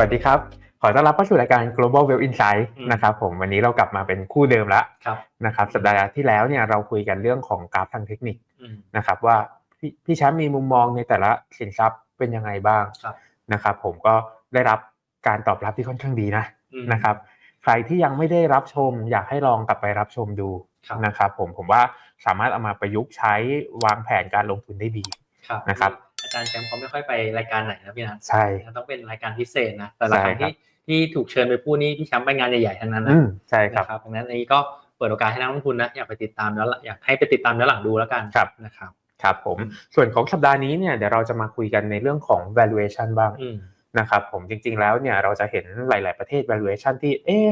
วัสดีครับ ขอต้อนรับเข้าสู่รายการ global well insight อืมนะครับผมวันนี้เรากลับมาเป็นคู่เดิมแล้วครับนะครับสัปดาห์ที่แล้วเนี่ยเราคุยกันเรื่องของกราฟทางเทคนิคอืมนะครับว่าพี่พี่แชมป์มีมุมมองในแต่ละสินทรัพย์เป็นยังไงบ้างครับนะครับผมก็ได้รับการตอบรับที่ค่อนข้างดีนะอืมนะครับใครที่ยังไม่ได้รับชม อยากให้ลองกลับไปรับชมดูครับนะครับผมผมว่าสามารถเอามาประยุกต์ใช้วางแผนการลงทุนได้ดีครับนะครับ อาจารย์แชมป์เขาไม่ค่อยไปรายการไหนนะพี่นัทใช่ต้องเป็นรายการพิเศษนะแต่ละครั้งใช่ครับที่ที่ถูกเชิญไปพูดนี่พี่แชมป์ไปงานใหญ่ๆทั้งนั้นนะอืมใช่ครับนะครับดังนั้นอันนี้ก็เปิดโอกาสให้นักลงทุนนะอยากไปติดตามแล้วอยากให้ไปติดตามย้อนหลังดูแล้วกันครับนะครับครับผมส่วนของสัปดาห์นี้เนี่ยเดี๋ยวเราจะมาคุยกันในเรื่องของ valuation บ้างอืมนะครับผมจริง ๆแล้วเนี่ยเราจะเห็นหลาย ๆประเทศ valuation ที่เอ๊ะ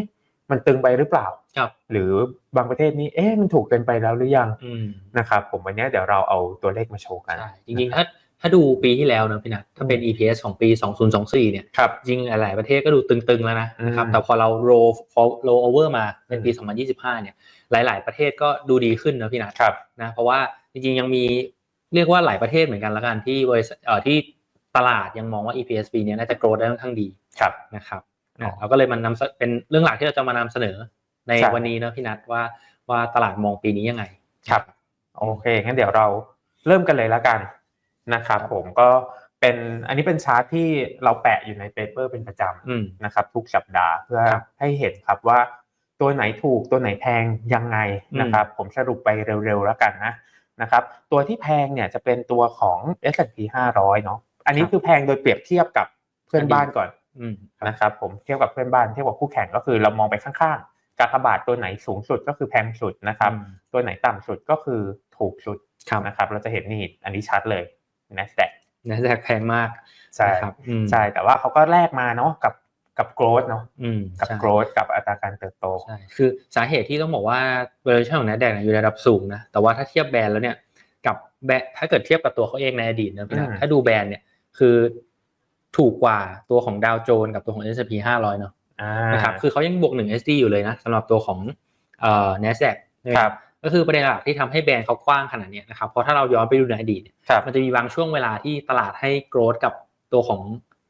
มันตึงไปหรือเปล่าครับหรือบางประเทศนี้เอ๊ะมันถูกเกินไปแล้วหรือยังอืมนะครับผมวันนี้เดี๋ยวเราเอาตัวเลขมาโชว์กันใช่จริงๆถ้า ถ้าดูปีที่แล้วนะพี่นัทถ้าเป็น EPS ของปี 2024 เนี่ยครับจริงหลายๆประเทศก็ดูตึง ๆ แล้วนะนะครับอืมแต่พอเรา roll roll over มาเป็นปีอืม2025 เนี่ยหลาย ๆ ประเทศก็ดูดีขึ้นนะพี่นัทครับนะเพราะว่าจริง ๆ ยังมีเรียกว่าหลายประเทศเหมือนกันละกันที่บริษัทเอ่อที่ตลาดยังมองว่า EPS ปีนี้น่าจะโกรธได้ค่อนข้างดีครับนะครับอ๋อนะเราก็เลยมันนำเสเป็นเรื่องหลักที่เราจะมานำเสนอในใช่วันนี้นะพี่นัทว่าว่าตลาดมองปีนี้ยังไงครับโอเคงั้นเดี๋ยวเราเริ่มกันเลยแล้วกัน นะครับผมก็เป็นอันนี้เป็นชาร์ตที่เราแปะอยู่ในเปเปอร์เป็นประจำอืมนะครับทุกสัปดาห์เพื่อครับให้เห็นครับว่าตัวไหนถูกตัวไหนแพงยังไงอืมนะครับผมสรุปไปเร็วๆแล้วกันนะนะครับตัวที่แพงเนี่ยจะเป็นตัวของ S&P 500เนาะอันนี้คือแพงโดยเปรียบเทียบกับเพื่อนบ้านก่อนอืมนะครับผมเทียบกับเพื่อนบ้านเทียบกับคู่แข่งก็คือเรามองไปข้างๆกากบาทตัวไหนสูงสุดก็คือแพงสุดนะครับอืมตัวไหนต่ำสุดก็คือถูกสุดครับนะครับเราจะเห็นนี่อันนี้ชัดเลย NASDAQ นะแจกแพงมากใช่นะครับอืมใช่แต่ว่าเขาก็แลกมาเนาะกับกับโกรดเนาะอืมกับใช่โกรธกับอัตราการเติบโตใช่คือสาเหตุที่ต้องบอกว่า valuation ของ NASDAQ เนี่ยอยู่ในระดับสูงนะแต่ว่าถ้าเทียบแบรนด์แล้วเนี่ยกับแบรนด์ถ้าเกิดเทียบกับตัวเขาเองในอดีตนะพี่นะอืมถ้าดูแบรนด์เนี่ยคือถูกกว่าตัวของดาวโจนกับตัวของ S&P 500 เนาะอ่านะครับคือเขายังบวก1 SD อยู่เลยนะสำหรับตัวของเอ่อ NASDAQ นะครับ ก็คือประเด็นหลักที่ทำให้แบรนด์เขากว้างขนาดเนี้ยนะครับเพราะถ้าเราย้อนไปดูในอดีตเนี่ยครับมันจะมีบางช่วงเวลาที่ตลาดให้โกรธกับตัวของ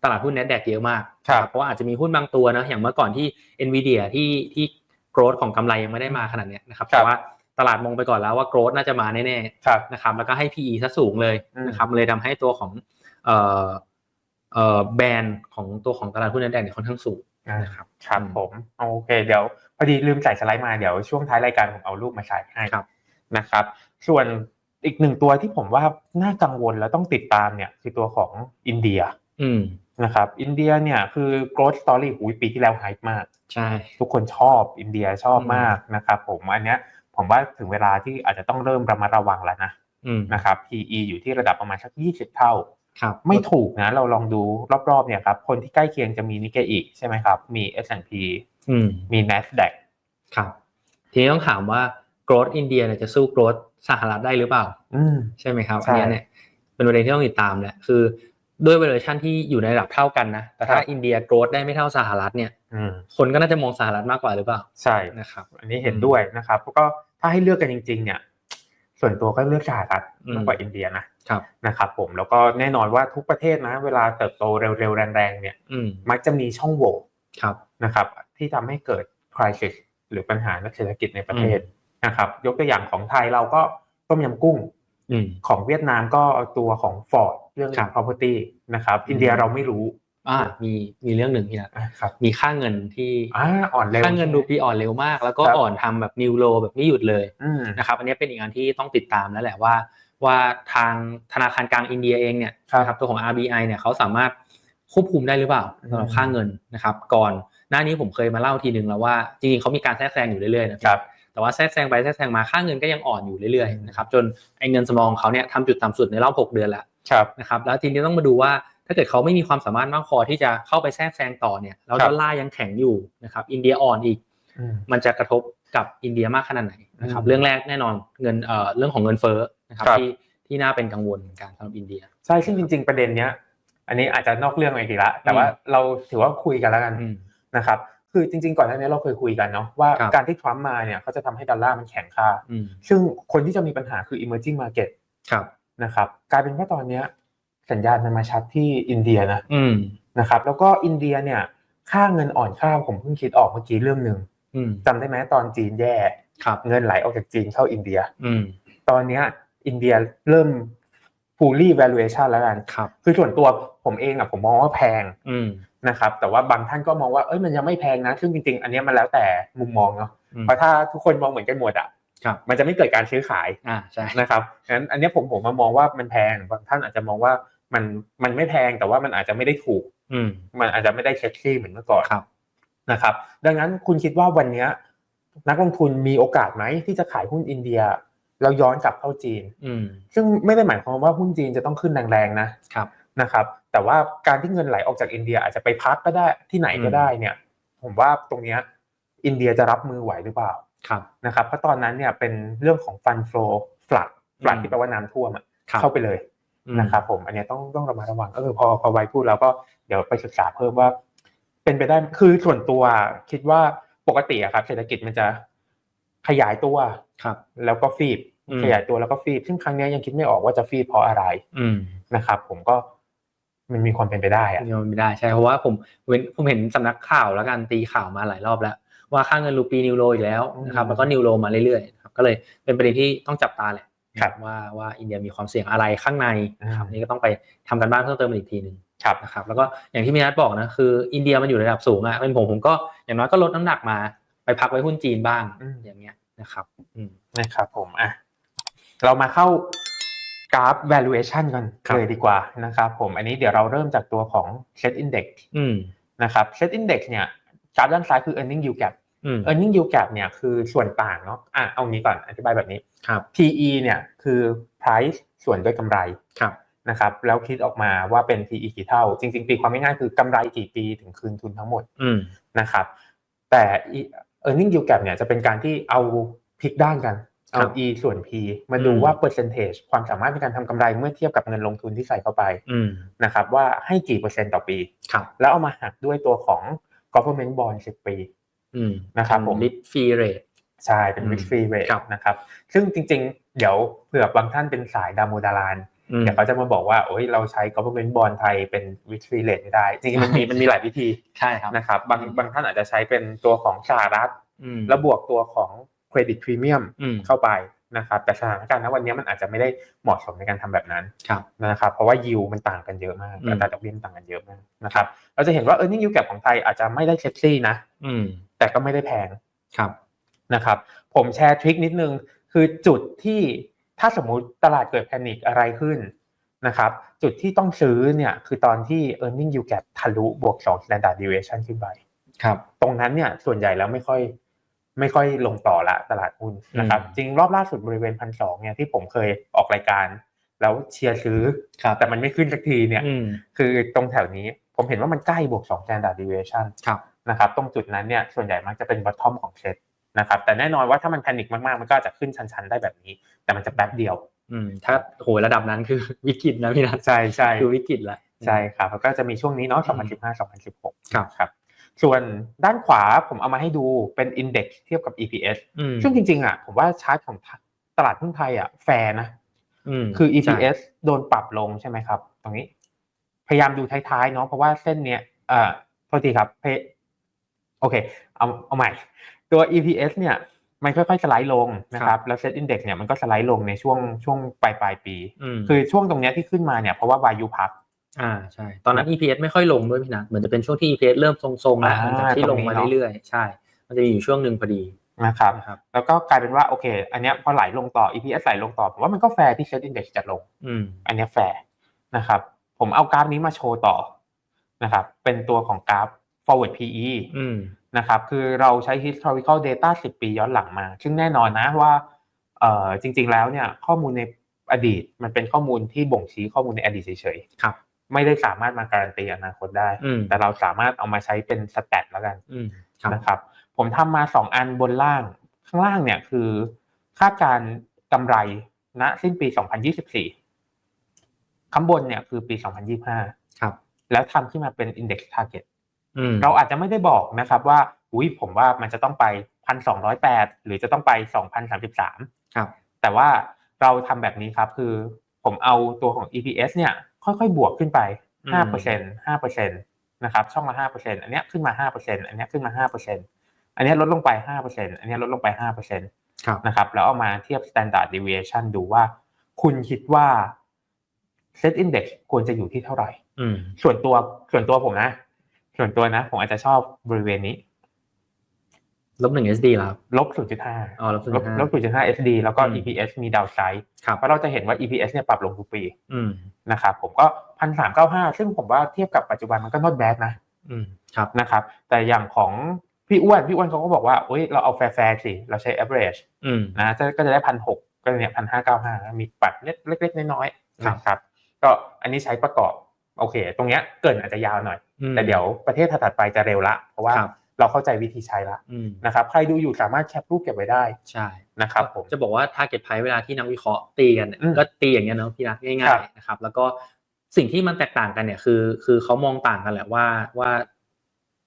ตลาดหุ้น NASDAQ เยอะมากครับนะเพราะว่าอาจจะมีหุ้นบางตัวนะอย่างเมื่อก่อนที่ NVIDIA ที่ที่โกรธของกำไรยังไม่ได้มาขนาดเนี้ยนะครับครับแต่ว่าตลาดมองไปก่อนแล้วว่าโกรธน่าจะมาแน่ครับๆนะครับแล้วก็ให้ PE ซะสูงเลยอืมนะครับเลยทำให้ตัวของเอ่อเอ่อแบรนด์ของตัวของตลาดหุ้น NASDAQ เนี่ยค่อนข้างสูงอ่า นะครับครับอืมผมโอเค เดี๋ยวพอดีลืมใส่สไลด์มาเดี๋ยวช่วงท้ายรายการผมเอารูปมาใส่ให้ครับนะครับ ส่วนอีกหนึ่งตัวที่ผมว่าน่ากังวลแล้วต้องติดตามเนี่ยคือตัวของอินเดียอืมนะครับ อินเดียเนี่ยคือ growth story หูยปีที่แล้วไฮป์มาก ใช่ ทุกคนชอบอินเดียชอบอืมมากนะครับผมอันเนี้ยผมว่าถึงเวลาที่อาจจะต้องเริ่มระมัดระวังแล้วนะอืมนะครับ PE อยู่ที่ระดับประมาณสัก20เท่า ครับไม่ถูกนะเราลองดูรอบๆเนี่ยครับคนที่ใกล้เคียงจะมีนิกเกอิใช่ไหมครับมี S&P อืมมี NASDAQ ครับทีนี้ต้องถามว่า growth อินเดียเนี่ยจะสู้ growth สหรัฐได้หรือเปล่าอืมใช่ไหมครับใช่อันเนี้ยเนี่ยเป็นประเด็นที่ต้องติดตามแหละคือด้วย valuation ที่อยู่ในระดับเท่ากันนะแต่ถ้าครับอินเดีย growth ได้ไม่เท่าสหรัฐเนี่ยอืมคนก็น่าจะมองสหรัฐมากกว่าหรือเปล่าใช่นะครับ อันนี้เห็นด้วยนะครับแล้วก็ถ้าให้เลือกกันจริง ๆ เนี่ย ส่วนตัวก็เลือกสหรัฐอืมมากกว่าอินเดียนะครับนะครับผมแล้วก็แน่นอนว่าทุกประเทศนะ เวลาเติบโตเร็วๆแรงๆเนี่ยอืมมักจะมีช่องโหว่ครับนะครับที่ทำให้เกิดคริสหรือปัญหาทางเศรษฐกิจในประเทศนะครับยกตัวอย่างของไทยเราก็ต้มยำกุ้งอืมของเวียดนามก็ตัวของ Ford เรื่องครับ property นะครับอินเดียเราไม่รู้ อ่ามีมีเรื่องหนึ่งที่นะอะครับมีค่าเงินที่อ่าอ่อนเร็วค่าเงินดูปีอ่อนเร็วมาก แล้วก็ครับอ่อนทำแบบนิวโลแบบไม่หยุดเลยอืมนะครับอันนี้เป็นอีกอันที่ต้องติดตามแล้วแหละว่า ว่าทางธนาคารกลางอินเดียเองเนี่ยครับนะครับตัวของ RBI เนี่ยเขาสามารถควบคุมได้หรือเปล่าสำหรับอืมค่าเงินนะครับ ก่อนหน้านี้ผมเคยมาเล่าทีนึงแล้วว่าจริงๆเขามีการแทรกแซงอยู่เรื่อยๆนะครับแต่ว่าแทรกแซงไปแทรกแซงมาค่าเงินก็ยังอ่อนอยู่เรื่อยอืมๆนะครับจนไอ้เงินสำรองเขาเนี่ยทำจุดต่ำสุดในรอบ 6 เดือนแล้วครับนะครับแล้วทีนี้ต้องมาดูว่า ถ้าเกิดเขาไม่มีความสามารถมากพอที่จะเข้าไปแทรกแซงต่อเนี่ยแล้วครับดอลลาร์ยังแข็งอยู่นะครับอินเดียอ่อนอีกอืมมันจะกระทบกับอินเดียมากขนาดไหนนะครับอืมเรื่องแรกแน่นอนเงินเอ่อเรื่องของเงินเฟ้อนะครับครับที่ที่น่าเป็นกังวลเหมือนกันสำหรับอินเดีย ใช่ซึ่งจริง ๆประเด็นเนี้ยอันนี้อาจจะนอกเรื่องไปอีกละแต่ว่าอืมเราถือว่าคุยกันแล้วกันอืมนะครับคือจริง ๆ ก่อนหน้านี้เราเคยคุยกันเนาะว่าครับการที่ทรัมป์มาเนี่ยเขาจะทำให้ดอลลาร์มันแข็งค่าอืมซึ่งคนที่จะมีปัญหาคือ emerging market ครับนะครับกลายเป็นว่าตอนเนี้ย สัญญาณมันมาชัดที่อินเดียนะอืมนะครับ แล้วก็อินเดียเนี่ย ค่าเงินอ่อนค่าผมเพิ่งคิดออกเมื่อกี้เรื่องหนึ่งอืมจำได้ไหมตอนจีนแย่ครับเงินไหลออกจากจีนเข้าอินเดีย อืมตอนเนี้ย อินเดียเริ่ม fully valuation แล้วกันครับคือส่วนตัวผมเองอะผมมองว่าแพงอืมนะครับ แต่ว่าบางท่านก็มองว่าเอ้ยมันยังไม่แพงนะ ซึ่งจริงๆ อันเนี้ยมันแล้วแต่มุมมองเนาะอืมเพราะถ้าทุกคนมองเหมือนกันหมดอะครับมันจะไม่เกิดการซื้อขายอ่าใช่นะครับงั้นอันเนี้ยผมผมมามองว่ามันแพงบางท่านอาจจะมองว่า มันมันไม่แพงแต่ว่ามันอาจจะไม่ได้ถูก อืมมันอาจจะไม่ได้เซ็กซี่เหมือนเมื่อก่อนครับนะครับ ดังนั้นคุณคิดว่าวันเนี้ยนักลงทุนมีโอกาสไหมที่จะขายหุ้นอินเดียแล้วย้อนกลับเข้าจีน อืมซึ่งไม่ได้หมายความว่าหุ้นจีนจะต้องขึ้นแรงๆนะครับนะครับ แต่ว่าการที่เงินไหลออกจากอินเดียอาจจะไปพักก็ได้ที่ไหนก็ได้เนี่ย ผมว่าตรงเนี้ยอินเดียจะรับมือไหวหรือเปล่าครับนะครับเพราะตอนนั้นเนี่ยเป็นเรื่องของฟันโฟลฟลัดฟลัดอืมที่แปลว่าน้ำท่วมอะครับเข้าไปเลยอืม นะครับผมอันเนี้ยต้องต้องระมัดระวังก็คือพอพอไว้พูดแล้วก็เดี๋ยวไปศึกษาเพิ่มว่า เป็นไปได้คือส่วนตัวคิดว่าปกติอะครับ เศรษฐกิจมันจะขยายตัวครับ แล้วก็ฟีบอืมขยายตัวแล้วก็ฟีบซึ่งครั้งเนี้ยยังคิดไม่ออกว่าจะฟีบเพราะอะไร อืมนะครับ ผมก็มันมีความเป็นไปได้อะยังไม่ได้ใช่เพราะว่าผมเว้นผมเห็นสำนักข่าวแล้วกันตีข่าวมาหลายรอบแล้ว ว่าค่าเงินรูปีนิวโรอีกแล้วนะครับแล้วก็นิวโรมาเรื่อยๆครับก็เลยเป็นประเด็นที่ต้องจับตาแหละ ว่าว่าอินเดียมีความเสี่ยงอะไรข้างในนะครับนี่ก็ต้องไปทำกันบ้านเพิ่มเติมอีกทีหนึ่งครับนะครับแล้วก็อย่างที่พี่นัทบอกนะคืออินเดียมันอยู่ระดับสูงอะเป็นผมผมก็อย่างน้อยก็ลดน้ำหนักมา ไปพักไว้หุ้นจีนบ้างอืมอย่างเงี้ยนะครับอืมนะครับผมอะเรามาเข้ากราฟ valuation กันครับเลยดีกว่านะครับผมอันนี้เดี๋ยวเราเริ่มจากตัวของ set index อืมนะครับ set index เนี่ยกราฟด้านซ้ายคือ earning yield gap อืม earning yield gap เนี่ยคือส่วนต่างเนาะอะเอางี้ก่อนอธิบายแบบนี้ครับ PE เนี่ยคือ price ส่วนด้วยกำไรครับนะครับแล้วคิดออกมาว่าเป็น PE กี่เท่า จริง ๆ ตีความง่ายๆคือกำไรกี่ปีถึงคืนทุนทั้งหมดอืมนะครับแต่ e- earning yield gap เนี่ยจะเป็นการที่เอาพลิกด้านกันเอาครับ e ส่วน p มาดูอืมว่า percentage ความสามารถในการทำกำไรเมื่อเทียบกับเงินลงทุนที่ใส่เข้าไปอืมนะครับว่าให้กี่เปอร์เซ็นต์ต่อปีครับแล้วเอามาหักด้วยตัวของ government bond 10 ปีอืม นะครับผมลิทฟรีเรทใช่เป็นอืม risk free rate ครับนะครับซึ่งจริง ๆ เดี๋ยวเผื่อบางท่านเป็นสายดามูดารานอืมเดี๋ยวเขาจะมาบอกว่าโอ้ยเราใช้ government bond ไทยเป็น risk free rate ไม่ได้ จริงๆมันมีมันมีหลายวิธีใช่ครับนะครับบางบางท่านอาจจะใช้เป็นตัวของสหรัฐอืมแล้วบวกตัวของเครดิตพรีเมียมอืมเข้าไป นะครับแต่สถานการณ์ณวันนี้มันอาจจะไม่ได้เหมาะสมในการทำแบบนั้นครับนะครับเพราะว่ายิวมันต่างกันเยอะมากอืมอัตราดอกเบี้ยมันต่างกันเยอะมากนะครับเราจะเห็นว่า e a r n i n g yield gap ของไทยอาจจะไม่ได้เซ็กซี่นะอืมแต่ก็ไม่ได้แพงครับนะครับ ผมแชร์ทริคนิดนึงคือจุดที่ถ้าสมมุติตลาดเกิดแพนิคอะไรขึ้นนะครับจุดที่ต้องซื้อเนี่ยคือตอนที่ e a r n i n g yield gap ทะลุบวก2 standard deviation ขึ้นไปครับตรงนั้นเนี่ยส่วนใหญ่แล้วไม่ค่อย ไม่ค่อยลงต่อละตลาดหุ้นนะครับอืมจริงรอบล่าสุดบริเวณพันสองเนี่ยที่ผมเคยออกรายการ แล้วเชียร์ซื้อครับแต่มันไม่ขึ้นสักทีเนี่ยอืมคือตรงแถวนี้ผมเห็นว่ามันใกล้บวก2 standard deviation ครับนะครับตรงจุดนั้นเนี่ยส่วนใหญ่มักจะเป็น bottom ของเซตนะครับแต่แน่นอนว่าถ้ามันแพนิคมากๆ มันก็อาจจะขึ้นชันๆ ได้แบบนี้ แต่มันจะแป๊บเดียวอืมถ้าโหระดับนั้นคือวิกฤตนะพี่นัทใช่ใช่คือวิกฤตแหละใช่ครับแล้วก็จะมีช่วงนี้เนาะอืม2015 2016 ครับครับ ส่วนด้านขวาผมเอามาให้ดูเป็น index เทียบกับ EPS อืมซึ่งจริงๆอะผมว่าชาร์ตของตลาดหุ้นไทยอะแฟร์นะมคือใช่ EPS โดนปรับลงใช่ไหมครับ ตรงนี้ พยายามดูท้ายๆเนาะเพราะว่าเส้นเนี้ยเอ่อโทษทีครับเพโอเคเอาเอาใหม่ ตัว EPS เนี่ยมันค่อยๆสไลด์ลงนะครับแล้ว Set Index เนี่ยมันก็สไลด์ลงในช่วงช่วงปลายปลายๆปีอืมคือช่วงตรงเนี้ยที่ขึ้นมาเนี่ยเพราะว่าวายุพัก อ่าใช่ ตอนนั้น EPS ไม่ค่อยลงด้วยพี่นัทเหมือนจะเป็นช่วงที่ EPS เริ่มทรงๆแล้วอ่าหลังจากที่ลงมาตรงนี้เนอะเรื่อยๆ ใช่ มันจะมีอยู่ช่วงหนึ่งพอดีนะครับนะครับแล้วก็กลายเป็นว่าโอเค อันเนี้ยพอไหลลงต่อ EPS ไหลลงต่อผมว่ามันก็แฟร์ที่ Set Index จะลงอืมอันเนี้ยแฟร์นะครับ ผมเอากราฟนี้มาโชว์ต่อนะครับ เป็นตัวของกราฟ forward PE อืมนะครับ คือเราใช้ historical data 10 ปีย้อนหลังมา ซึ่งแน่นอนนะว่าเอ่อจริง ๆ แล้วเนี่ยข้อมูลในอดีตมันเป็นข้อมูลที่บ่งชี้ข้อมูลในอดีตเฉยครับๆ ไม่ได้สามารถมาการันตีอนาคตได้อืมแต่เราสามารถเอามาใช้เป็นสแตทแล้วกันอืมครับนะครับ ผมทำมาสองอันบนล่าง ข้างล่างเนี่ยคือ คาดการณ์กำไรณสิ้นปี 2024 ข้างบนเนี่ยคือปี 2025 ครับ แล้วทำขึ้นมาเป็น index target อืมเราอาจจะไม่ได้บอกนะครับว่า อุ้ยผมว่ามันจะต้องไป 1,208 หรือจะต้องไป 2,033 ครับ แต่ว่าเราทำแบบนี้ครับคือผมเอาตัวของ EPS เนี่ย ค่อยๆ บวกขึ้นไป5% 5%นะครับช่องละห้าเปอร์เซ็นอันเนี้ยขึ้นมาห้าเปอร์เซ็นอันเนี้ยขึ้นมาห้าเปอร์เซ็นอันเนี้ยลดลงไปห้าเปอร์เซ็นอันเนี้ยลดลงไปห้าเปอร์เซ็นครับนะครับแล้วเอามาเทียบ standard deviation ดูว่า คุณคิดว่า set index ควรจะอยู่ที่เท่าไหร่อืมส่วนตัวส่วนตัวผมนะ ส่วนตัวนะ ผมอาจจะชอบบริเวณนี้ ลบหนึ่ง SD แล้วครับลบ0.5อ๋อลบลบลบ0.5 SD แล้วก็อืม EPS มีดาวไซด์ครับเพราะเราจะเห็นว่า EPS เนี่ยปรับลงทุกปีอืมนะครับผมก็พันสามเก้าห้าซึ่งผมว่าเทียบกับปัจจุบันมันก็ not bad นะอืมครับนะครับ แต่อย่างของพี่อ้วนพี่อ้วนเขาก็บอกว่าเอ้ยเราเอาแฟร์ๆสิเราใช้ average อืมนะจะก็จะได้พันหกก็เนี่ยพันห้าเก้าห้ามีปัดเล็กๆน้อยๆครับนะครับก็อันนี้ใช้ประกอบโอเค ตรงเนี้ยเกินอาจจะยาวหน่อยอืมแต่เดี๋ยวประเทศถัดๆไปจะเร็วละ เพราะว่าครับ เราเข้าใจวิธีใช้ละอืมนะครับใครดูอยู่สามารถแคปรูปเก็บไว้ได้ใช่นะครับผมจะบอกว่า target price เวลาที่นักวิเคราะห์ตีกันเนี่ยอืมก็ตีอย่างเงี้ยเนาะพี่นัทง่าครัยบๆนะครับแล้วก็สิ่งที่มันแตกต่างกันเนี่ยคือ คือเขามองต่างกันแหละว่าว่า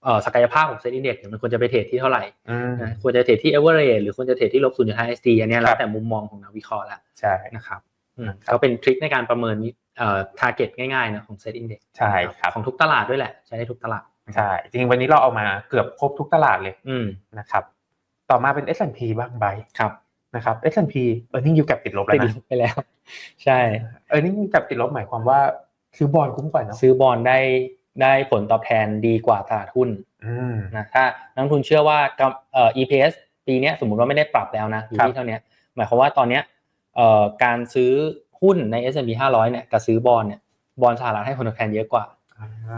เอ่อศักยภาพของเซ็นดีเด็กเนี่ยมันควรจะไปเทรดที่เท่าไหร่อืมนะควรจะเทรดที่ average หรือควรจะเทรดที่ลบ0.5 SD อันเนี้ยแล้ครัวบแต่มุมมองของนักวิเคราะห์ละใช่นะครับอืมครับก็เป็นทริคในการประเมินเอ่อ target ง่ายๆนะของ set index ใช่ครับของทุกตลาดด้วยแหละ ใช้ได้ทุกตลาด ใช่จริงๆวันนี้เราเอามาเกือบครบทุกตลาดเลยอืมนะครับ ต่อมาเป็น S&P บ้างใบครับนะครับ S&P earning yield gap ติดลบแล้วติดนะลบไปแล้ว ใช่ earning yield gap ติดลบหมายความว่าซื้อบอลคุ้มกว่าเนาะซื้อบอลได้ได้ผลตอบแทนดีกว่าตลาดหุ้นอืมนะถ้านักลงทุนเชื่อว่ากำเอ่อ EPS ปีเนี้ยสมมุติว่าไม่ได้ปรับแล้วนะอยู่ครับที่เท่าเนี้ยหมายความว่าตอนเนี้ยเอ่อการซื้อหุ้นใน S&P 500เนี่ยกับซื้อบอลเนี่ยบอลสหรัฐให้ผลตอบแทนเยอะกว่า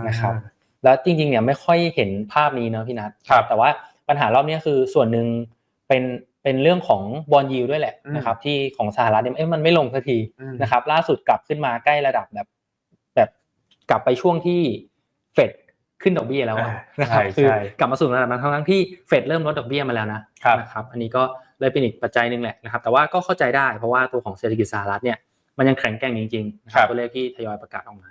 นะครับ แล้วจริงๆเนี่ยไม่ค่อยเห็นภาพนี้เนอะพี่นัทครับแต่ว่าปัญหารอบเนี้ยคือส่วนหนึ่งเป็นเป็นเรื่องของบอลยิวด้วยแหละอืมนะครับที่ของสหรัฐเนี่ยเอ๊ะมันไม่ลงสักทีอืมนะครับล่าสุดกลับขึ้นมาใกล้ระดับแบบ แบบกลับไปช่วงที่เฟดขึ้นดอกเบี้ยแล้วอะอ่านะครับใช่คือใช่กลับมาสู่ระดับนั้นทั้งๆที่เฟดเริ่มลดดอกเบี้ยมาแล้วนะครับนะครับอันนี้ก็เลยเป็นอีกปัจจัยหนึ่งแหละนะครับแต่ว่าก็เข้าใจได้เพราะว่าตัวของเศรษฐกิจสหรัฐเนี่ยมันยังแข็งแกร่งจริงๆนะคครัรับบตัวเลขที่ทยอยประกาศออกมา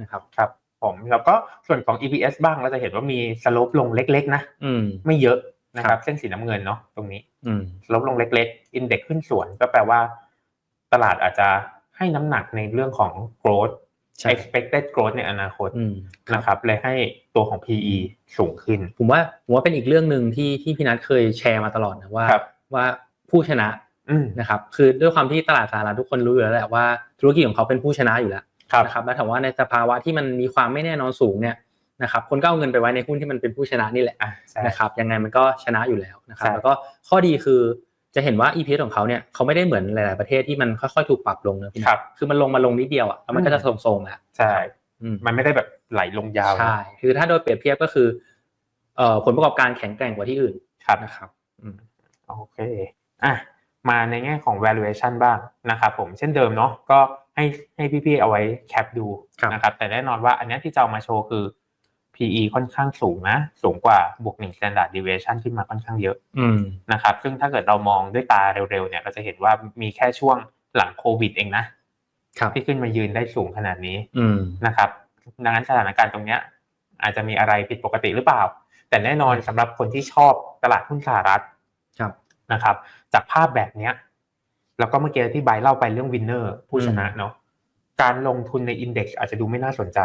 นะครับครับ ผมแล้วก็ส่วนของ EPS บ้างเราจะเห็นว่ามีสโลปลงเล็กๆ นะอืมไม่เยอะนะคครัรับบเส้นสีน้ำเงินเนาะตรงนี้อืมลดลงเล็กๆ อินเด็กขึ้นส่วนก็แปลว่า ตลาดอาจจะให้น้ำหนักในเรื่องของ growth ใช่ expected growth ในอนาคตอืมนะครับเลยให้ตัวของ PE สูงขึ้น ผมว่าผมว่าเป็นอีกเรื่องหนึ่งที่ที่พี่นัทเคยแชร์มาตลอดนะว่าครับว่าผู้ชนะอืมนะครับคือด้วยความที่ตลาดสหรัฐทุกคนรู้อยู่แล้วแหละว่าธุรกิจของเขาเป็นผู้ชนะอยู่แล้วครับ นะครับและถามว่าในสภาวะที่มันมีความไม่แน่นอนสูงเนี่ยนะครับคนก็เอาเงินไปไว้ในหุ้นที่มันเป็นผู้ชนะนี่แหละอะใช่นะครับยังไงมันก็ชนะอยู่แล้วนะครับใช่แล้วก็ข้อดีคือจะเห็นว่า EPS ของเขาเนี่ยเขาไม่ได้เหมือนหลาย ๆ ประเทศที่มันค่อย ๆ ถูกปรับลงนะพี่คนัรัทบคือมันลงมาลงนิดเดียวอะแล้วมันก็จะทรงๆแล้วใช่อืมมันไม่ได้แบบไหลลงยาวนะใช่คือถ้าโดยเปรียบเทียบก็คือเอ่อผลประกอบการแข็งแกร่งกว่าที่อื่นครับนะครับอืมโอเคอะมาในแง่ของ valuation บ้างนะครับผมเช่นเดิมเนาะก็ ให้ให้พี่ๆเอาไว้แคปดูครับนะครับ แต่แน่นอนว่าอันเนี้ยที่จะเอามาโชว์คือ PE ค่อนข้างสูงนะ สูงกว่าบวกหนึ่ง standard deviation ขึ้นมาค่อนข้างเยอะอืมนะครับ ซึ่งถ้าเกิดเรามองด้วยตาเร็วๆเนี่ยเราจะเห็นว่ามีแค่ช่วงหลังโควิดเองนะครับที่ขึ้นมายืนได้สูงขนาดนี้อืมนะครับ ดังนั้นสถานการณ์ตรงเนี้ย อาจจะมีอะไรผิดปกติหรือเปล่า แต่แน่นอนสำหรับคนที่ชอบตลาดหุ้นสหรัฐครับนะครับ จากภาพแบบเนี้ย แล้วก็เมื่อกี้ที่ใบเล่าไปเรื่องวินเนอร์ผู้ชนะเนาะการลงทุนในอินเด็กซ์อาจจะดูไม่น่าสนใจ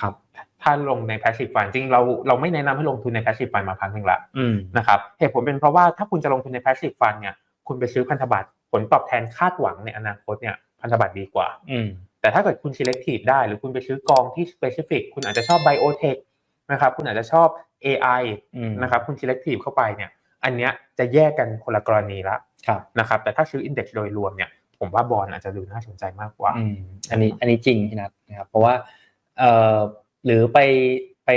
ครับ ถ้าลงใน passive fund จริงเราเราไม่แนะนำให้ลงทุนใน passive fund มาพักหนึ่งละอืมนะครับเหตุผลเป็นเพราะว่าถ้าคุณจะลงทุนใน passive fund เนี่ยคุณไปซื้อพันธบัตรผลตอบแทนคาดหวังในอนาคตเนี่ยพันธบัตรดีกว่าอืมแต่ถ้าเกิดคุณ selective ได้ หรือคุณไปซื้อกองที่ specific คุณอาจจะชอบ biotech นะครับคุณอาจจะชอบ AI อืมนะครับคุณ selective เข้าไปเนี่ยอันเนี้ยจะแยกกันคนละกรณีละครับ นะครับแต่ถ้าซื้อ index โดยรวมเนี่ยผมว่าบอลอาจจะดูน่าสนใจมากกว่าอืมอันนี้อันนี้จริงพี่นัทนะครับเพราะว่าเอ่อหรือไปไป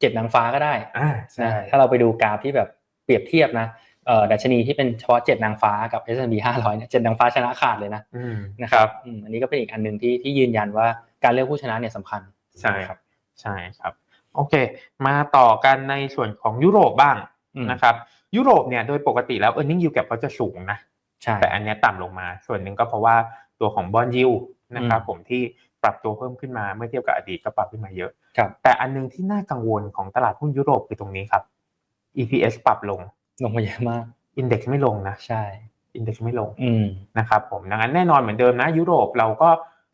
เจ็ดนางฟ้าก็ได้อ่าใช่นะถ้าเราไปดูกราฟที่แบบเปรียบเทียบนะเอ่อดัชนีที่เป็นเฉพาะเจ็ดนางฟ้ากับ S&P 500เนี่ยเจ็ดนางฟ้าชนะขาดเลยนะอืมนะครับอืมอันนี้ก็เป็นอีกอันหนึ่งที่ที่ยืนยันว่าการเลือกผู้ชนะเนี่ยสำคัญใช่ครับใช่ครับ โอเค มาต่อกันในส่วนของยุโรปบ้างอืมนะครับ ยุโรปเนี่ยโดยปกติแล้ว earning yield gap เขาจะสูงนะใช่แต่อันเนี้ยต่ำลงมา ส่วนหนึ่งก็เพราะว่าตัวของบอลยิวนะครับอืมผมที่ปรับตัวเพิ่มขึ้นมาเมื่อเทียบกับอดีตก็ปรับขึ้นมาเยอะครับแต่อันหนึงที่น่ากังวลของตลาดหุ้นยุโรปคือตรงนี้ครับ EPS ปรับลง ลงมาเยอะมาก Index ไม่ลงนะใช่ Index ไม่ลงอืมนะครับผมดังนั้นแน่นอนเหมือนเดิมนะยุโรปเราก็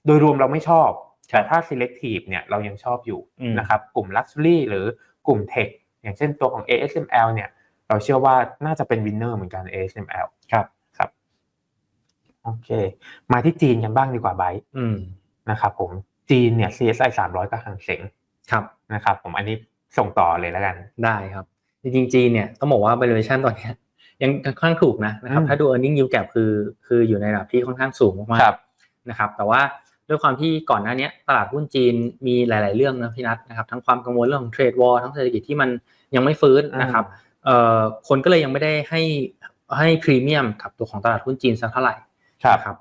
โดยรวมเราไม่ชอบแต่ถ้า selective เนี่ยเรายังชอบอยู่อืมนะครับกลุ่ม luxury หรือกลุ่ม tech อย่างเช่นตัวของ ASML เนี่ย เราเชื่อว่าน่าจะเป็น winner เหมือนกัน ASML ครับครับโอเค มาที่จีนกันบ้างดีกว่าไบร์ทอืมนะครับผมจีนเนี่ย CSI 300กับหางเสงครับนะครับผมอันนี้ส่งต่อเลยแล้วกันได้ครับ จริงๆจีนเนี่ยต้องบอกว่า valuation ตอนเนี้ยยังค่อนข้างถูกนะนะครับอืมถ้าดู earning yield gap คือคืออยู่ในระดับที่ค่อนข้างสูงมากครับๆนะครับ แต่ว่าด้วยความที่ก่อนหน้าเนี้ยตลาดหุ้นจีนมีหลาย ๆ เรื่องนะพี่นัทนะครับทั้งความกังวลเรื่องของเทรดวอร์ทั้งเศรษฐกิจที่มันยังไม่ฟื้นนะครับเอ่อ คนก็เลยยังไม่ได้ให้ให้พรีเมียมกับตัวของตลาดหุ้นจีนสักเท่าไหร่ครับนะครับ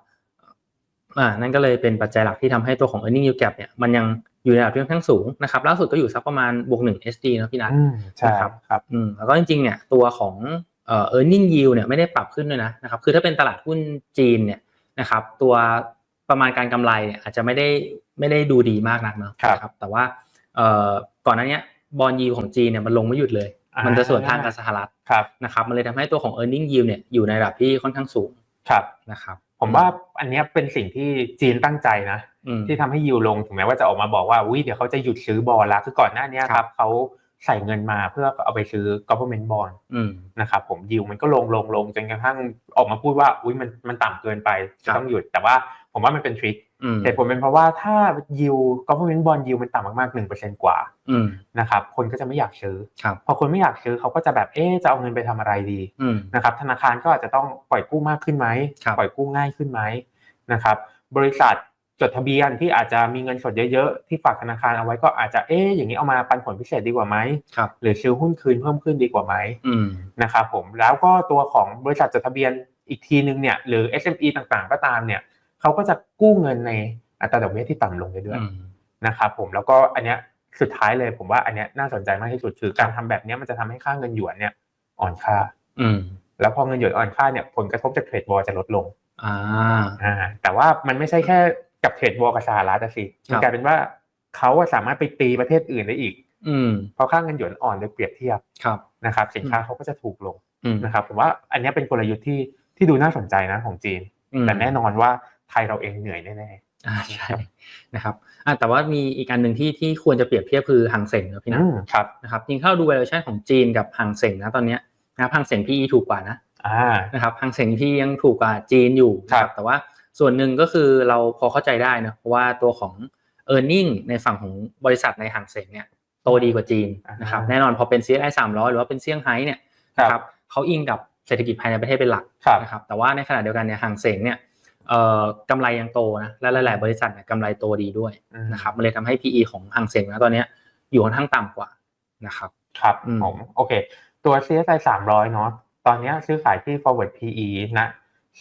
อ่านั่นก็เลยเป็นปัจจัยหลักที่ทำให้ตัวของ earning yield gap เนี่ยมันยังอยู่ในระดับที่ค่อนข้างสูงนะครับล่าสุดก็อยู่สักประมาณบวกหนึ่ง SD นะพี่นัทอืมใช่นะครับครับอืมแล้วก็จริงๆเนี่ยตัวของเอ่อ earning yield เนี่ยไม่ได้ปรับขึ้นด้วยนะนะครับคือถ้าเป็นตลาดหุ้นจีนเนี่ยนะครับตัวประมาณการกำไรเนี่ยอาจจะไม่ได้ไม่ได้ดูดีมากนักเนาะครับนะครับแต่ว่าเอ่อก่อนหน้าเนี้บอลยิวของจีนเนี่ยมันลงไม่หยุดเลยอ่า มัมันจะสวนทางกับสหรัฐครับนะครับมันเลยทำให้ตัวของ earning yield เนี่ยอยู่ในระดับที่ค่อนข้างสูงครับนะครับผมว่าอันเนี้ยเป็นสิ่งที่จีนตั้งใจนะอืมที่ทำให้ยิวลงถึงแม้ว่าจะออกมาบอกว่าอุ้ยเดี๋ยวเขาจะหยุดซื้อบอลละคือก่อนหน้าเนี้ยคครัรับบเขาใส่เงินมาเพื่อเอาไปซื้อ government bond อืมนะครับผมยิวมันก็ลงลงลงจนกระทั่งออกมาพูดว่าอุ้ยมันมันต่ำเกินไปครัจะบต้องหยุดแต่ว่า ผมว่ามันเป็นทริคอืมเหตุผลเป็นเพราะว่าถ้ายิว government bond ยิวมันต่ำมากๆหนึ่งเปอร์เซ็นกว่าอืมนะครับคนก็จะไม่อยากซื้อครับพอคนไม่อยากซื้อเขาก็จะแบบเอ๊ะจะเอาเงินไปทำอะไรดีอืมนะครับธนาคารก็อาจจะต้องปล่อยกู้มากขึ้นไหมครับปล่อยกู้ง่ายขึ้นไหมนะครับบริษัทจดทะเบียนที่อาจจะมีเงินสดเยอะๆที่ฝากธนาคารเอาไว้ก็อาจจะเอ๊ะอย่างนี้เอามาปันผลพิเศษดีกว่าไหมครับหรือซื้อหุ้นคืนเพิ่มขึ้นดีกว่าไหมอืมนะครับผมแล้วก็ตัวของบริษัทจดทะเบียนอีกทีนึงเนี่ยหรือ SME ต่างๆ ก็ตามเนี่ย เขาก็จะกู้เงินในอัตราดอกเบี้ยที่ต่ำลงไปด้วยอืมนะครับผมแล้วก็อันเนี้ยสุดท้ายเลยผมว่าอันเนี้ยน่าสนใจมากที่สุดคือการทำแบบเนี้ยมันจะทำให้ค่าเงินหยวนเนี่ยอ่อนค่า อืมแล้วพอเงินหยวนอ่อนค่าเนี่ยผลกระทบจากเทรดวอลจะลดลงอ่าอ่าแต่ว่ามันไม่ใช่แค่กับเทรดวอลกับสหรัฐอะสิครับมันกลายเป็นว่าเขาอะสามารถไปตีประเทศอื่นได้อีก อืมเพราะค่าเงินหยวนอ่อนโดยเปรียบเทียบครับนะครับ สินค้าเขาก็จะถูกลงอืมนะครับผมว่าอันเนี้ยเป็นกลยุทธ์ที่ที่ดูน่าสนใจนะของจีนอืมแต่แน่นอนว่า ไทยเราเองเหนื่อยแน่อ่าใช่นะครับอ่าแต่ว่ามีอีกอันหนึ่งที่ที่ควรจะเปรียบเทียบคือหางเสงนะๆพี่นะอืมครับนะครับจริงๆถ้าเราดู valuation ของจีนกับหางเสงนะตอนเนี้ยนะครับหางเสง PE ถูกกว่านะอ่านะครับหางเสงที่ยังถูกกว่าจีนอยู่ครับนะแต่ว่าส่วนหนึ่งก็คือเราพอเข้าใจได้นะเพราะว่าตัวของ e a r n i n g ในฝั่งของบริษัทในหางเสงเนี่ยโตดีกว่าจีนนะครับแน่นอนพอเป็น CSI 300 หรือว่าเป็นเซี่ยงไฮ้เนี่ยนะครับเขาอิงกับเศรษฐกิจภายในประเทศเป็นหลักครับนะครับแต่ว่าในขณะเดียวกันเนี่ยหางเสงเนี่ยเอ่อ กำไรยังโตนะและหลาย ๆ บริษัทเนี่ยกำไรโตดีด้วยอืมนะครับมันเลยทำให้ PE ของหางเสงนะตอนเนี้ยอยู่ค่อนข้างต่ำกว่านะครับครับอืมผมโอเค ตัว CSI 300 เนาะตอนเนี้ยซื้อขายที่ forward PE นะ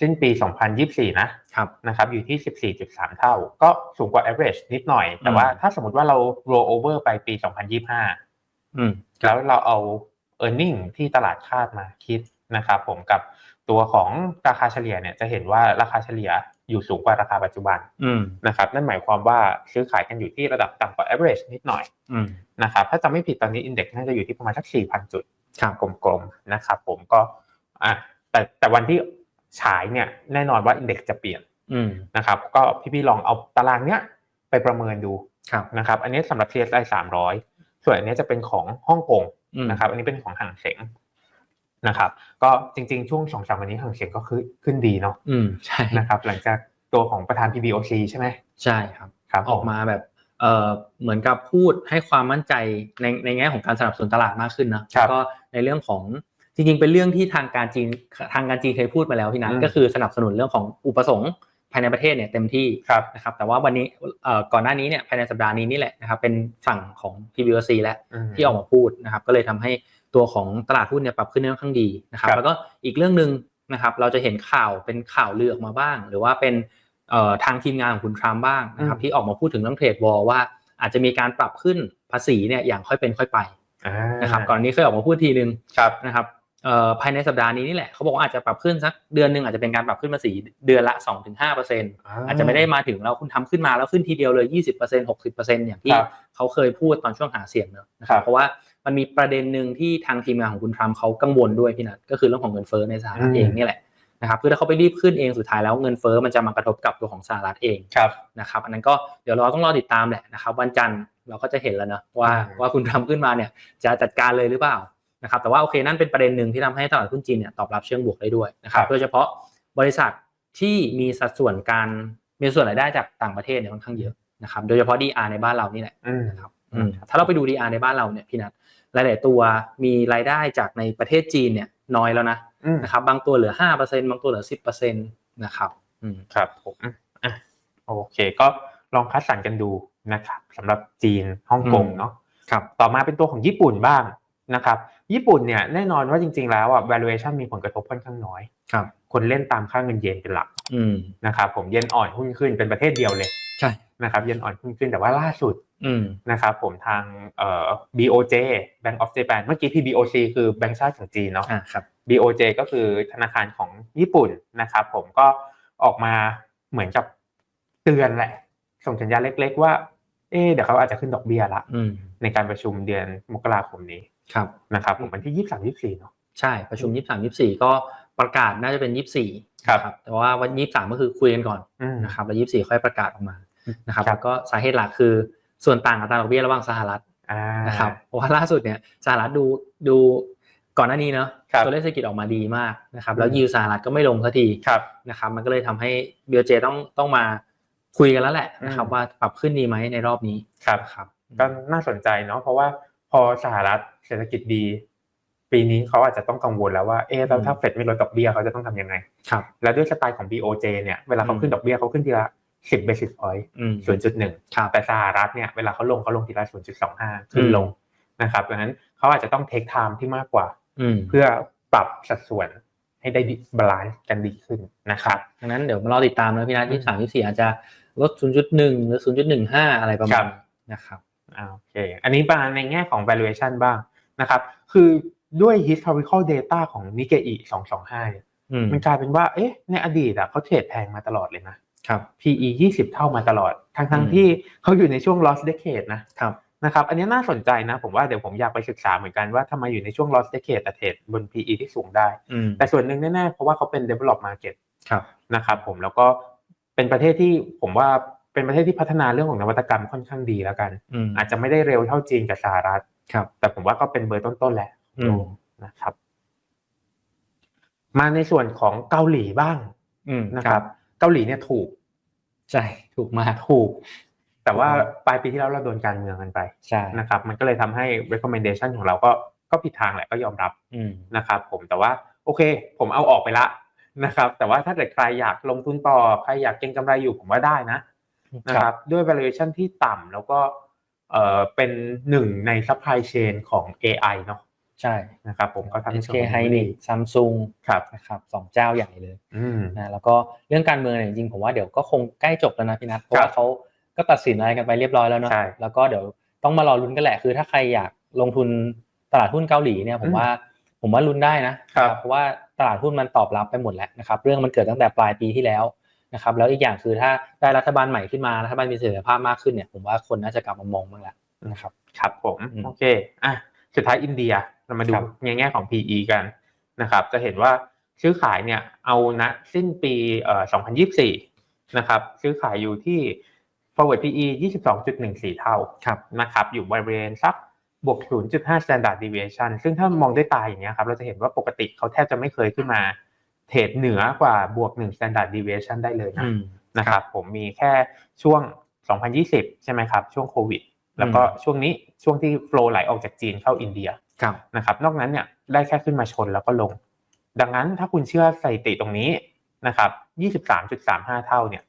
สิ้นปี 2024 นะครับนะครับอยู่ที่ 14.3 เท่า ก็สูงกว่า average นิดหน่อย แต่ว่าอืมถ้าสมมติว่าเรา roll over ไปปี 2025อืมแล้วเราเอา e a r n i n g ที่ตลาดคาดมาคิดนะครับผมกับ ตัวของราคาเฉลี่ยเนี่ยจะเห็นว่าราคาเฉลี่ยอยู่สูงกว่าราคาปัจจุบันอืมนะครับนั่นหมายความว่าซื้อขายกันอยู่ที่ระดับต่ำกว่า average นิดหน่อยอืมนะครับถ้าจำไม่ผิดตอนนี้ index น่าจะอยู่ที่ประมาณสัก4,000 จุดครับกลมๆนะครับผมก็อะแต่แต่วันที่ฉายเนี่ยแน่นอนว่า index จะเปลี่ยนอืมนะครับก็พี่ๆลองเอาตารางเนี้ยไปประเมินดูครับนะครับอันนี้สำหรับ TSI 300 ส่วนอันนี้จะเป็นของฮ่องกงอืมนะครับอันนี้เป็นของห่างเสง นะครับ ก็จริงๆ ช่วงสองสามวันนี้ห่างเสงก็ขึ้นขึ้นดีเนาะอืมใช่นะครับ หลังจากตัวของประธาน PBOC ใช่ไหมใช่ครับครับออกมาแบบเอ่อเหมือนกับพูดให้ความมั่นใจในในแง่ของการสนับสนุนตลาดมากขึ้นนะแล้วก็ในเรื่องของจริงๆ เป็นเรื่องที่ทางการจีนทางการจีนเคยพูดมาแล้วพี่นัทก็คือสนับสนุนเรื่องของอุปสงค์ภายในประเทศเนี่ยเต็มที่ครับนะครับแต่ว่าวันนี้เอ่อก่อนหน้านี้เนี่ยภายในสัปดาห์นี้นี่แหละนะครับเป็นฝั่งของ PBOC แล้วมที่ออกมาพูดนะครับก็เลยทำให้ ตัวของตลาดหุ้นเนี่ยปรับขึ้นได้ค่อนข้างดีนะครับครับ แล้วก็อีกเรื่องหนึ่งนะครับ เราจะเห็นข่าวเป็นข่าวลือออกมาบ้าง หรือว่าเป็นเอ่อทางทีมงานของคุณทรัมป์บ้างนะครับ ที่ออกมาพูดถึงเรื่องเทรดวอลว่าอาจจะมีการปรับขึ้นภาษีเนี่ยอย่างค่อยเป็นค่อยไปอ่านะครับก่อนนี้เคยออกมาพูดทีนึงครับนะครับเอ่อภายในสัปดาห์นี้นี่แหละเขาบอกว่าอาจจะปรับขึ้นสักเดือนหนึ่งอาจจะเป็นการปรับขึ้นภาษีเดือนละ2-5%เอาจจะไม่ได้มาถึงแล้วคุณทำขึ้นมาแล้วขึ้นทีเดียวเลย 20% 60%อย่างที่ครับเขาเคยพูดตอนช่วงหาเสียงเนอะนะคครัรับบเพราะว่า มันมีประเด็นหนึ่งที่ทางทีมงานของคุณทรัมป์เขากังวลด้วยพี่นัทก็คือเรื่องของเงินเฟ้อในสหรัฐอืมเองนี่แหละนะครับคือถ้าเขาไปรีบขึ้นเองสุดท้ายแล้วเงินเฟ้อมันจะมากระทบกับตัวของสหรัฐเองครับนะครับ อันนั้นก็เดี๋ยวเราต้องรอติดตามแหละนะครับวันจันทร์เราก็จะเห็นแล้วนะว่าอืมว่าคุณทำขึ้นมาเนี่ยจะจัดการเลยหรือเปล่านะครับแต่ว่าโอเคนั่นเป็นประเด็นหนึ่งที่ทำให้ตลาดหุ้นจีนเนี่ยตอบรับเชิงบวกได้ด้วยนะครับโดยเฉพาะบริษัทที่มีสัดส่วนการมีส่วนรายได้จากต่างประเทศเนี่ยค่อนข้างเยอะนะครับโดยเฉพาะ DR ในบ้านเรานี่แหละอืมนะครับอืมถ้าเราไปดู DR ในบ้านเราเนี่ยพี่นัท หลาย ๆ ตัวมีรายได้จากในประเทศจีนเนี่ยน้อยแล้วนะอืมนะครับบางตัวเหลือห้าเปอร์เซ็นบางตัวเหลือสิบเปอร์เซ็นตนะครับอืมครับผมอะโอเค ก็ลองคัดสรรกันดูนะครับสำหรับจีนฮ่องกงอืมเนาะครับต่อมาเป็นตัวของญี่ปุ่นบ้างนะครับญี่ปุ่นเนี่ยแน่นอนว่าจริง ๆ แล้วอะ valuation มีผลกระทบค่อนข้างน้อยครับคนเล่นตามค่าเงินเยนเป็นหลักอืมนะครับผมเยนอ่อนหุ้นขึ้นเป็นประเทศเดียวเลยใช่ นะครับเยนอ่อนหุ้นขึ้นแต่ว่าล่าสุดอืมนะครับผมทางเอ่อ BOJ Bank of Japan เมื่อกี้ PBOC คือแบงก์ชาติของจีนเนาะอ่าครับ BOJ ก็คือธนาคารของญี่ปุ่นนะครับผมก็ออกมาเหมือนกับเตือนแหละ ส่งสัญญาณเล็ก ๆ ว่า เอ๊ะเดี๋ยวเขาอาจจะขึ้นดอกเบี้ยละอืมในการประชุมเดือนมกราคมนี้ครับนะครับผมวันที่ยี่สามยี่สี่เนาะใช่ประชุมยี่สามยี่สี่ก็ประกาศน่าจะเป็นยี่สี่ครับแต่ว่าวันยี่สามก็คือคุยกันก่อนอืมนะครับแล้วยี่สี่ค่อยประกาศออกมา นะครับครับแล้วก็สาเหตุหลักคือส่วนต่างอัตราดอกเบี้ยระหว่างสหรัฐอ่านะครับเพราะว่าล่าสุดเนี่ยสหรัฐดูดูก่อนหน้านี้เนาะครับตัวเลขเศรษฐกิจออกมาดีมากนะครับแล้วอืมยิวสหรัฐก็ไม่ลงสักทีครับนะครับมันก็เลยทำให้ BOJ ต้องต้องมาคุยกันแล้วแหละนะครับอืมว่าปรับขึ้นดีไหมในรอบนี้ครับนะครับก็น่าสนใจเนาะเพราะว่าพอสหรัฐเศรษฐกิจดี ปีนี้เขาอาจจะต้องกังวลแล้วว่าเอ๊ะแล้วถ้าเฟดไม่ลดดอกเบี้ยเขาจะต้องทำยังไงครับแล้วด้วยสไตล์ของ BOJ เนี่ยเวลาเขาอืมขึ้นดอกเบี้ยเขาขึ้นทีละ สิบ basis point อืมศูนย์จุดหนึ่งครับแต่สหรัฐเนี่ยเวลาเขาลงเขาลงทีละศูนย์จุดสองห้าขึ้นลงนะครับดังนั้นเขาอาจจะต้องเทคไทม์ที่มากกว่าอืมเพื่อปรับสัดส่วนให้ได้บาลานซ์กันดีขึ้นนะครับดังนั้นเดี๋ยวมารอติดตามนะพี่นัทอืมยี่สามยี่สี่อาจจะลด 0.1 หรือ 0.15 อะไรประมาครัณบนี้นะครับอ่าโอเค อันนี้มาในแง่ของ valuation บ้างนะครับ คือด้วย historical data ของ Nikkei 225เนี่ยอืมมันกลายเป็นว่า เอ๊ะ ในอดีตอะเขาเทรดแพงมาตลอดเลยนะ ครับ PE 20 เท่ามาตลอด ทั้งทั้งอืมที่เขาอยู่ในช่วง lost decade นะครับนะครับ อันนี้น่าสนใจนะ ผมว่าเดี๋ยวผมอยากไปศึกษาเหมือนกันว่าทำไมอยู่ในช่วง lost decade แต่เทรดบน PE ที่สูงได้อืมแต่ส่วนหนึ่งแน่ๆ เพราะว่าเขาเป็น develop market ครับนะครับผมแล้วก็เป็นประเทศที่ผมว่าเป็นประเทศที่พัฒนาเรื่องของนวัตกรรมค่อนข้างดีแล้วกันอืมอาจจะไม่ได้เร็วเท่าจีนกับสหรัฐครับ แต่ผมว่าก็เป็นเบอร์ต้นๆแหละอืมนะครับ มาในส่วนของเกาหลีบ้างอืมนะครับ เกาหลีเนี่ยถูก ใช่ถูกมากถูก แต่ว่าอืมปลายปีที่แล้วเราโดนการเมืองกันไปใช่นะครับ มันก็เลยทำให้ recommendation ของเราก็ก็ผิดทางแหละก็ยอมรับอืมนะครับ ผมแต่ว่าโอเค ผมเอาออกไปละนะครับ แต่ว่าถ้าเกิดใครอยากลงทุนต่อใครอยากเก็งกำไรอยู่ผมว่าได้นะนะครับด้วย valuation ที่ต่ำแล้วก็เอ่อเป็นหนึ่งใน supply chain ของ AI เนาะ ใช่นะครับผมก็ทำให้ SK Hynix Samsung ครับนะครับสองเจ้าใหญ่เลยอืมนะแล้วก็เรื่องการเมืองเนี่ยจริงๆผมว่าเดี๋ยวก็คงใกล้จบแล้วนะพี่นัทเพราะครับว่าเขาก็ตัดสินอะไรกันไปเรียบร้อยแล้วเนาะใช่แล้วก็เดี๋ยวต้องมารอลุ้นกันแหละคือถ้าใครอยากลงทุนตลาดหุ้นเกาหลีเนี่ยผมอืมว่าผมว่าลุ้นได้นะครับเพราะว่าตลาดหุ้นมันตอบรับไปหมดแล้วนะครับเรื่องมันเกิดตั้งแต่ปลายปีที่แล้วนะครับแล้วอีกอย่างคือถ้าได้รัฐบาลใหม่ขึ้นมารัฐบาลมีเสถียรภาพมากขึ้นเนี่ยผมว่าคนน่าจะกลับมามองบ้างแล้วนะครับครับผมอืมโอเคอะสุดท้ายอินเดีย เรามาดูครับในแง่ของ PE กันนะครับ จะเห็นว่าซื้อขายเนี่ยเอาณสิ้นปีเอ่อ2024 นะครับ ซื้อขายอยู่ที่ forward PE 22.14 เท่าครับนะครับ อยู่บริเวณสักบวก 0.5 standard deviation ซึ่งถ้ามองด้วยตาอย่างเงี้ยครับ เราจะเห็นว่าปกติเขาแทบจะไม่เคยขึ้นมาเทรดเหนือกว่าบวก 1 standard deviation ได้เลยนะอืมนะครับผมมีแค่ช่วง 2020 ใช่ไหมครับ ช่วงโควิด แล้วก็ช่วงนี้ช่วงที่โฟลไหลออกจากจีนเข้าอินเดียครับ นะครับ นอกนั้นเนี่ยได้แค่ขึ้นมาชนแล้วก็ลง ดังนั้นถ้าคุณเชื่อสถิติตรงนี้นะครับ23.35 เท่าเนี่ย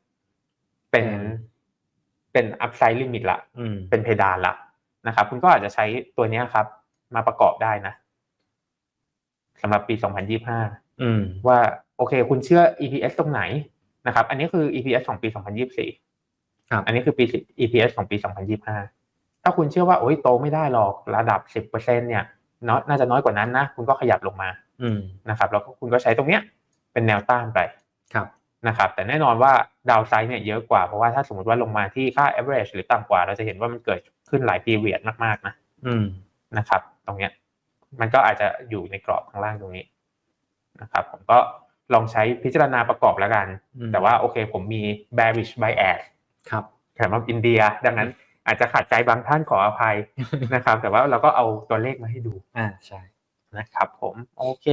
เป็นเป็นอัพไซด์ลิมิตละอืมเป็นเพดานละนะครับ คุณก็อาจจะใช้ตัวเนี้ยครับ มาประกอบได้นะสำหรับปี 2025อืมว่าโอเค คุณเชื่อ EPS ตรงไหนนะครับ อันนี้คือ EPS ของปี 2024ครับ อันนี้คือปี EPS ของปี 2025 ถ้าคุณเชื่อว่าโอ้ยโตไม่ได้หรอกระดับ 10%เนี่ยเนาะน่าจะน้อยกว่านั้นนะคุณก็ขยับลงมาอืมนะครับแล้วก็คุณก็ใช้ตรงเนี้ยเป็นแนวต้านไปครับนะครับ แต่แน่นอนว่าดาวไซด์เนี่ยเยอะกว่าเพราะว่าถ้าสมมติว่าลงมาที่ค่า average หรือต่ำกว่า เราจะเห็นว่ามันเกิดขึ้นหลาย period มากๆนะอืมนะครับ ตรงเนี้ย มันก็อาจจะอยู่ในกรอบข้างล่างตรงนี้นะครับ ผมก็ลองใช้พิจารณาประกอบแล้วกันอืมแต่ว่าโอเค ผมมี bearish bias ครับสำหรับอินเดีย ดังนั้น อาจจะขัดใจบางท่านขออภัยนะครับ แต่ว่าเราก็เอาตัวเลขมาให้ดู อ่าใช่นะครับ ผมโอเค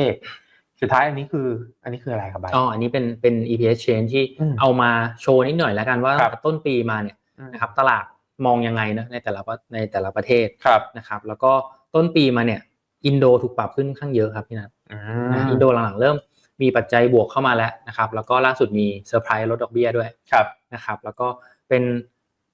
สุดท้ายอันนี้คือ อันนี้คืออะไรครับใบอ๋ออันนี้เป็นเป็น EPS change ที่อืมเอามาโชว์นิดหน่อยแล้วกันว่าครับต้นปีมาเนี่ยอืมนะครับตลาดมองยังไงนะในแต่ละประในแต่ละประเทศครับนะครับ แล้วก็ต้นปีมาเนี่ย อินโดถูกปรับขึ้นข้างเยอะครับพี่นัทอืนะมอินโดหลังๆเริ่มมีปัจจัยบวกเข้ามาแล้วนะครับ แล้วก็ล่าสุดมีเซอร์ไพรส์ลดดอกเบี้ยด้วยครับนะครับ แล้วก็เป็น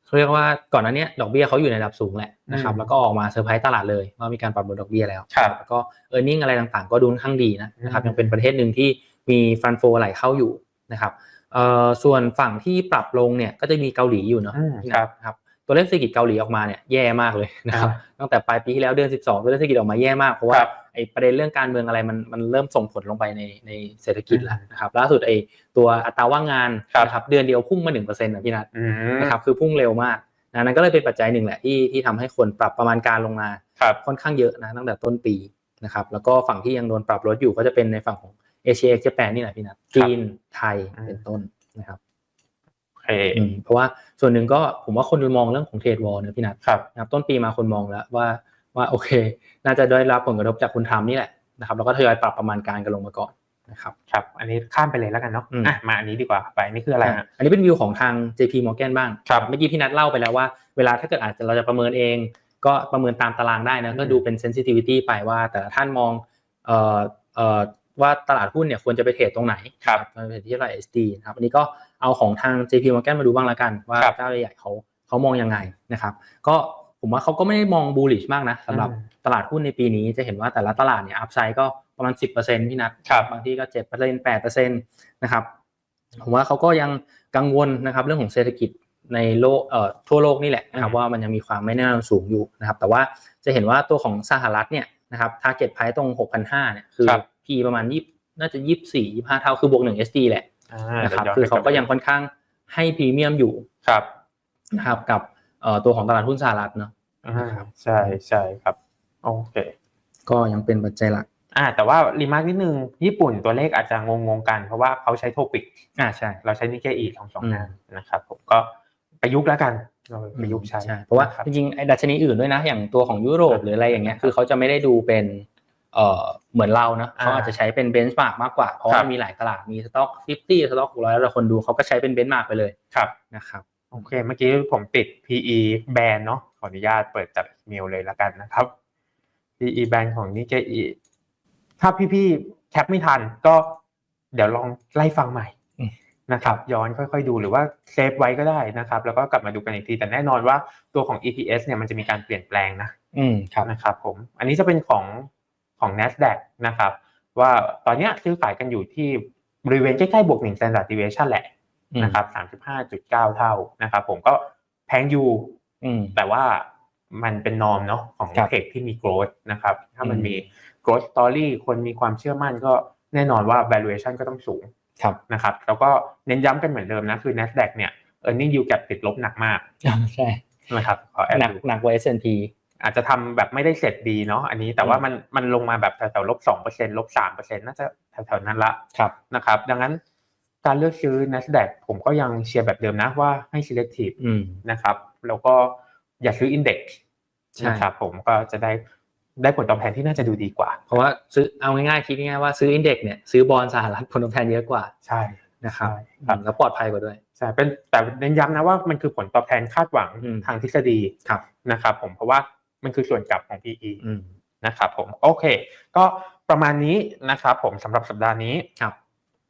เขาเรียกว่าก่อนหน้าเนี้ยดอกเบี้ยเขาอยู่ในระดับสูงแหละนะครับอืมแล้วก็ออกมาเซอร์ไพรส์ตลาดเลยว่ามีการปรับลดดอกเบี้ยแล้วครับแล้วก็เออร์เน็งอะไรต่างๆ ก็ดูค่อนข้างดีนะนะครับอืมยังเป็นประเทศหนึ่งที่มีฟันโฟไหลเข้าอยู่นะครับเอ่อส่วนฝั่งที่ปรับลงเนี่ยก็จะมีเกาหลีอยู่เนาะอืมพี่คนัรัทบครับตัวเลขเศรษฐกิจเกาหลีออกมาเนี่ยแย่มากเลยนะครับอ่าตั้งแต่ปลายปีที่แล้วเดือน 12 ตัวเลขเศรษฐกิจออกมาแย่มากเพราะว่าครับ ไอ้ประเด็นเรื่องการเมืองอะไรมันมันเริ่มส่งผลลงไปในในเศรษฐกิจแล้วอืมนะครับล่าสุดไอ้ตัวอัตราว่างงานครับนะครับเดือนเดียวพุ่งมา1%นะพี่นัทอืมนะครับคือพุ่งเร็วมากนะนั่นก็เลยเป็นปัจจัยหนึ่งแหละที่ที่ทำให้คนปรับประมาณการลงมาครับค่อนข้างเยอะนะตั้งแต่ต้นปีนะครับแล้วก็ฝั่งที่ยังโดนปรับลดอยู่ก็จะเป็นในฝั่งของเอเชียเจแปนนี่แหละพี่นัทจีนไทยอืมเป็นต้นนะครับโอเคอืมเพราะว่าส่วนหนึ่งก็ผมว่าคนมองเรื่องของเทรดวอลเนี่ยพี่นัทครับนะครับต้นปีมาคนมองแล้วว่า ว่าโอเค น่าจะได้รับผลกระทบจากคุณทรัมป์นี่แหละนะครับแล้วก็ทยอยปรับประมาณการกันลงมาก่อนนะครับครับ อันนี้ข้ามไปเลยแล้วกันเนาะอืมอะมาอันนี้ดีกว่าไปนี่คืออะไรฮะอันนี้เป็นวิวของทาง JP Morgan บ้างครับเมื่อกี้พี่นัทเล่าไปแล้วว่า เวลาถ้าเกิดอาจจะเราจะประเมินเอง ก็ประเมินตามตารางได้นะก็ดูเป็น sensitivity ไปว่า แต่ละท่านมองเอ่อเอ่อว่าตลาดหุ้นเนี่ยควรจะไปเทรดตรงไหนครับมันเป็นที่เท่าไหร่ SD นะครับอันนี้ก็เอาของทาง JP Morgan มาดูบ้างละกันว่าครับเจ้าใหญ่ๆเขาเขามองยังไงนะครับ ก็ ผมว่าเขาก็ไม่ได้มอง bullish มากนะสำหรับอืมตลาดหุ้นในปีนี้จะเห็นว่าแต่ละตลาดเนี่ยอัพไซด์ก็ประมาณ 10%พี่นัทครับบางที่ก็ 7% 8%นะครับผมว่าเขาก็ยังกังวลนะครับเรื่องของเศรษฐกิจในโลกเอ่อทั่วโลกนี่แหละนะครับอืมว่ามันยังมีความไม่แน่นอนสูงอยู่นะครับแต่ว่าจะเห็นว่าตัวของสหรัฐเนี่ยนะครับ target price ตรง 6,500เนี่ยคือครับ P ประมาณ20น่าจะ24 25เท่าคือบวก1 SD แหละอ่านะครับดี๋วคือย้นเขาก็ยังไปค่อนข้างให้พรีเมียมอยู่ครับนะครับกับเอ่อตัวของตลาดหุ้นสหรัฐเนาะ อ่าใช่ใช่ครับโอเคก็ยังเป็นปัจจัยหลักอ่าแต่ว่ารีมาร์กนิดนึงญี่ปุ่นตัวเลขอาจจะงงๆกันเพราะว่าเขาใช้โทปิกอ่าใช่เราใช้นิกเกอีสองสองอืมห้านะครับผมก็ประยุกต์แล้วกันเราประยุกต์ใช้เพราะว่าคบจริงๆไอ้ดัชนีอื่นด้วยนะ อย่างตัวของยุโรปหรืออะไรอย่างเงี้ยคือเขาจะไม่ได้ดูเป็นเอ่อเหมือนเรานะอ่าเขาอาจจะใช้เป็นเบนช์มาร์กมากกว่าเพราะครัว่าบมีหลายตลาดมีสต็อก50สต็อก600แล้วแต่คนดูเขาก็ใช้เป็นเบนช์มาร์กไปเลยครับนะครับ โอเค เมื่อกี้ผมติด PE แบนเนาะขออนุญาตเปิดจากอีเมลเลยละกันนะครับ PE แบนของนิกเกอีถ้าพี่ๆแคปไม่ทันก็เดี๋ยวลองไล่ฟังใหม่อืมนะครับ ย้อนค่อยๆดูหรือว่าเซฟไว้ก็ได้นะครับ แล้วก็กลับมาดูกันอีกที แต่แน่นอนว่าตัวของ EPS เนี่ยมันจะมีการเปลี่ยนแปลงนะ อืมครับนะครับ ผม อันนี้จะเป็นของของ NASDAQ นะครับ ว่าตอนเนี้ยซื้อขายกันอยู่ที่บริเวณใกล้ๆบวกหนึ่ง standard deviation แหละ นะครับสามสิบห้าจุดเก้าเท่านะครับ ผมก็แพงอยู่อืมแต่ว่ามันเป็นนอมเนาะของครับเทคที่มี growth นะครับ ถ้ามันอืมมี growth story คนมีความเชื่อมั่นก็แน่นอนว่า valuation ก็ต้องสูงครับนะครับ แล้วก็เน้นย้ำกันเหมือนเดิมนะคือ NASDAQ เนี่ย earning yield gap ติดลบหนักมากใช่นะครับขอแอบหนักดูหนักกว่า S&P อาจจะทำแบบไม่ได้เสร็จดีเนาะอันนี้แต่ว่ามันมันลงมาแบบแถวๆลบสองเปอร์เซ็นลบสามเปอร์เซ็นน่าจะแถวๆนั้นละครับนะครับ ดังนั้น การเลือกซื้อ NASDAQ ผมก็ยังเชียร์แบบเดิมนะว่าให้ selective อืมนะครับแล้วก็อย่าซื้อ index ใช่นะครับผมก็จะได้ได้ผลตอบแทนที่น่าจะดูดีกว่า เพราะว่าซื้อเอาง่ายๆคิดง่ายๆว่าซื้ออินเด็กเนี่ยซื้อบอลสหรัฐผลตอบแทนเยอะกว่าใช่นะครับใช่ครับแล้วปลอดภัยกว่าด้วยใช่เป็นแต่เน้นย้ำนะว่ามันคือผลตอบแทนคาดหวังอืมทางทฤษฎีครับนะครับ ผมเพราะว่ามันคือส่วนกลับของ PE อืมนะครับผมโอเค ก็ประมาณนี้นะครับผมสำหรับสัปดาห์นี้ครับ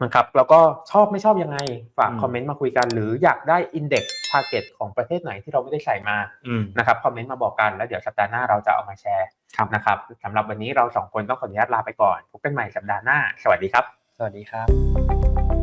นะครับแล้วก็ชอบไม่ชอบยังไงฝากอืมคอมเมนต์มาคุยกัน หรืออยากได้ Index Target ของประเทศไหนที่เราไม่ได้ใส่มาอืมนะครับคอมเมนต์มาบอกกันแล้วเดี๋ยวสัปดาห์หน้าเราจะเอามาแชร์ครับนะครับสำหรับวันนี้เราสองคนต้องขออนุญาตลาไปก่อนพบกันใหม่สัปดาห์หน้า สวัสดีครับ สวัสดีครับ